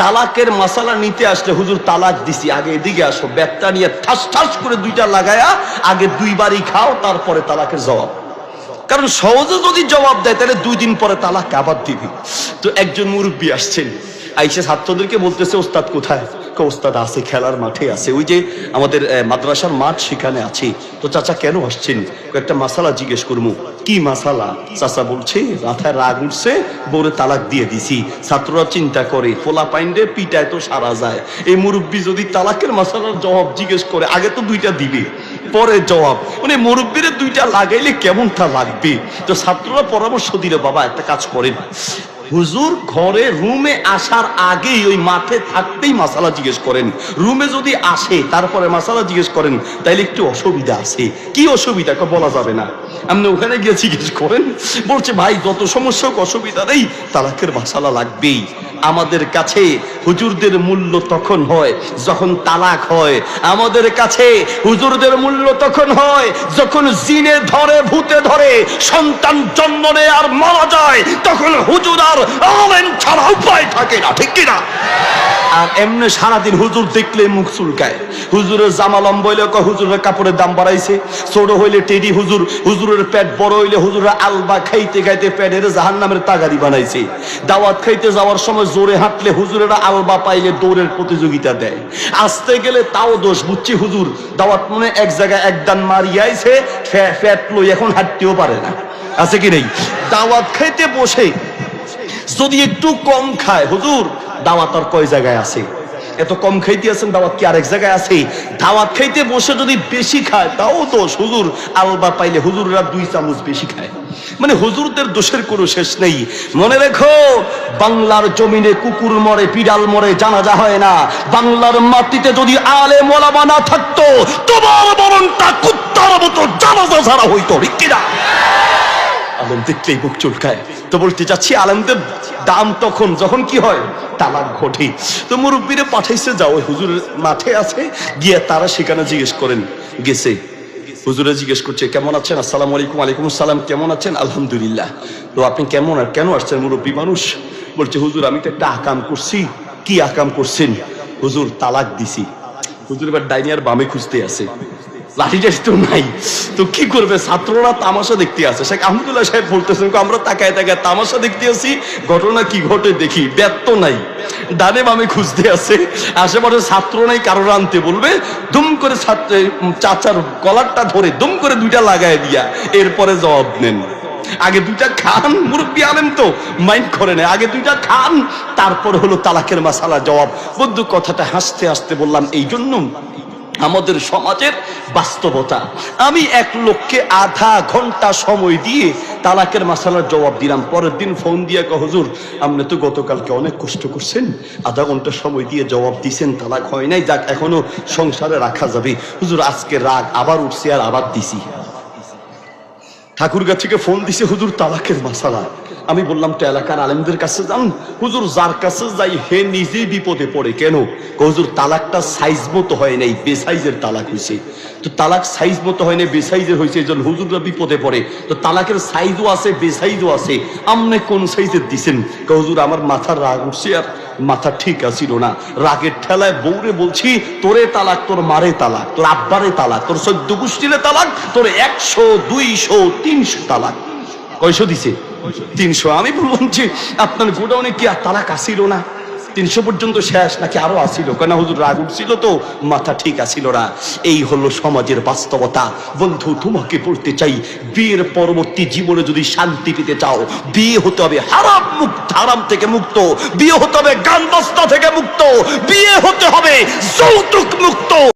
তালাকের মশালা নিতে আসলে হুজুর তালাক দিছি। আগে এদিকে আসো, ব্যাগটা নিয়ে ঠাস ঠাস করে দুইটা লাগায়া আগে দুইবারই খাও, তারপরে তালাকের জবাব। কারণ সহজে যদি জবাব দেয়, তাহলে দুই দিন পরে তালাক আবার দিবি। তো একজন মুরব্বী আসছেন, আইসে ছাত্রদেরকে বলতেছে, ওস্তাদ কোথায়? কয়, ওস্তাদ আছে খেলার মাঠে আছে। ওই যে আমাদের মাদ্রাসার মাঠ সেখানে আছে। তো চাচা কেন আসছেন? একটা মাসালা জিজ্ঞেস করব কি মাসালা চাচা বলছে মাথায় রাগ উঠছে বউরে তালাক দিয়ে দিছি। ছাত্ররা চিন্তা করে ফোলা পাইন্ডে পিটায় তো সারা যায়। এই মুরব্বী যদি তালাকের মাসালার জবাব জিজ্ঞেস করে আগে তো দুইটা দিবে পরে জবাব। মানে মুরব্বীরে দুইটা লাগাইলে কেমনটা লাগবে? তো ছাত্ররা পরামর্শ দিলে বাবা একটা কাজ করেন। হুজুর ঘরে রুমে আসার আগেই ওই মাঠে থাকতেই মাসালা জিজ্ঞেস করেন। রুমে যদি আসে, তারপরে মাসালা জিজ্ঞেস করেন, তাইলে একটু অসুবিধা আছে। কি অসুবিধা? বলা যাবে না। আপনি ওখানে গিয়ে জিজ্ঞেস করেন, বলছে, ভাই, যত সমস্যা অসুবিধা নেই, তালাকের মাসালা লাগবেই। আমাদের কাছে হুজুরদের মূল্য তখন হয় যখন তালাক হয়। আমাদের কাছে হুজুরদের মূল্য তখন হয় যখন জিনে ধরে, ভূতে ধরে, সন্তান জন্ম নেয় আর মারা যায়, তখন হুজুর আর ছাড়া উপায় থাকে না, ঠিক কিনা? আর এমনি সারাদিন হুজুর দেখলে মুখ চুলকায়। হুজুরের জামা লম্বা হইলে হুজুরের কাপড়ের দাম বাড়াইছে। ছোট হইলে টেডি হুজুর, হুজুরের পেট বড় হইলে হুজুরের আলবা খাইতে খাইতে পেটের জাহান নামের তাগারি বানাইছে। দাওয়াত খাইতে যাওয়ার সময় জোরে হাঁটলে হুজুরেরা আলবা পাইলে দৌড়ের প্রতিযোগিতা দেয়। আসতে গেলে তাও দোষ বুঝছি হুজুর। দাওয়াত মনে এক জায়গায় এক দান মারিয়াইছে ফ্যাট লই এখন হাঁটতেও পারে না। আছে কি নেই? দাওয়াত খাইতে বসে যদি একটু কম খায়, হুজুর দাওয়াত আর কয় জায়গায় আছে? এত কম খাইতে আছেন, দাওয়াত কি আরেক জায়গায় আছে? দাওয়াত খাইতে বসে যদি বেশি খায়, তাও দোষ হুজুর আলবা পাইলে হুজুররা দুই চামচ বেশি খায়। মানে হুজুরদের দোষের কোনো শেষ নেই। মনে রেখো, বাংলার জমিনে কুকুর মরে, বিড়াল মরে, জানাজা হয় না। বাংলার মাটিতে যদি আলে মোলামা না থাকতো, তোমার বরণটা কুত্তার মতো জানাজা ছাড়া হইতো, ঠিক কিনা? আলম দেখলেই বুক চুলকায়। তো বলতে চাচ্ছি, আলমদের দাম তখন যখন কি হয়? তালাক ঘটে তো মুরব্বীরে পাঠাইছে, যাও, ওই হুজুরের মাঠে আছে, গিয়ে তারা সেখানে জিজ্ঞেস করেন, গেছে। হুজুরে জিজ্ঞেস করছে, কেমন আছেন? আসসালামু আলাইকুম আলাইকুম আসসালাম, কেমন আছেন? আলহামদুলিল্লাহ। তো আপনি কেমন আর কেন আসছেন মুরব্বী মানুষ? বলছে, হুজুর, আমি তো একটা আকাম করছি। কি আকাম করছেন? হুজুর, তালাক দিছি। হুজুর এবার ডাইনিয়ার বামে খুঁজতে আছে লাঠিটা তো নাই। তো কি করবে? ছাত্ররা তামাশা দেখতে আছে। শেখ আহমদুল্লাহ সাহেব বলতেছেন আমরা তাকায় তাকায় তামাশা দেখতে আছি। ঘটনা কি ঘটে দেখি। ব্যর্থ নাই। ডানে বামে খুঁজতে আছে। আশেপাশে ছাত্র নাই কারোর আনতে বলবে, দুম করে ছাত্র চাচার কলারটা ধরে দুম করে দুইটা লাগায় দিয়া এরপরে জবাব নেন আগে দুইটা খান, মুরব্বী আলেন তো, মাইন্ড করে নেয়। আগে দুইটা খান, তারপর হলো তালাকের মাসালা জবাব। বন্ধু, কথাটা হাসতে হাসতে বললাম এই জন্য আমাদের সমাজের বাস্তবতা। আমি এক লোককে আধা ঘণ্টা সময় দিয়ে তালাকের মাসালার জবাব দিলাম। পরের দিন ফোন দিয়ে কহ হুজুর, আপনি তো গতকালকে অনেক কষ্ট করছেন। আধা ঘণ্টা সময় দিয়ে জবাব দিছেন, তালাক হয় নাই। যাক, এখনও সংসারে রাখা যাবে। হুজুর, আজকে রাগ আবার উঠছে আর আবার দিছি। ঠাকুর থেকে ফোন দিছে, হুজুর, তালাকের মাসালা। আমি বললাম, তো এলাকার আলেমদের কাছে যান। হুজুর যার কাছে যাই, হে নিজেই বিপদে পড়ে কেন? হুজুর, তালাকটা সাইজ মতো হয় নাই, বেসাইজের তালাক হয়েছে তো তালাক সাইজ মতো হয় নাই, বেসাইজের হয়েছে এই হুজুররা বিপদে পড়ে। তো তালাকের সাইজও আছে, বেসাইজও আছে। আমনে কোন সাইজের দিছেন? হুজুর, আমার মাথার রাগ উঠছে আর মাথা ঠিক আছিল না। রাগের ঠেলায় বউরে বলছি, তোরে তালাক, তোর মারে তালাক, তোর আব্বারে তালাক, তোর সদ্য গোষ্ঠীরে তালাক, তোর একশো, দুইশো, তিনশো তালাক। কয়শো দিছে? তিনশো। আমি বললাম যে, আপনার গোডাউনে কি আর তালাক আসিল না? তিনশো পর্যন্ত শেষ নাকি আরও আসিল? কেন হুজুর, রাগ উঠছিল তো? মাথা ঠিক আসিল না। এই হলো সমাজের বাস্তবতা। বন্ধু, তোমাকে বলতে চাই, বিয়ের পরবর্তী জীবনে যদি শান্তি পেতে চাও, বিয়ে হতে হবে হারাম মুক্ত হারাম থেকে মুক্ত। বিয়ে হতে হবে গান থেকে মুক্ত। বিয়ে হতে হবে যৌতুক মুক্ত।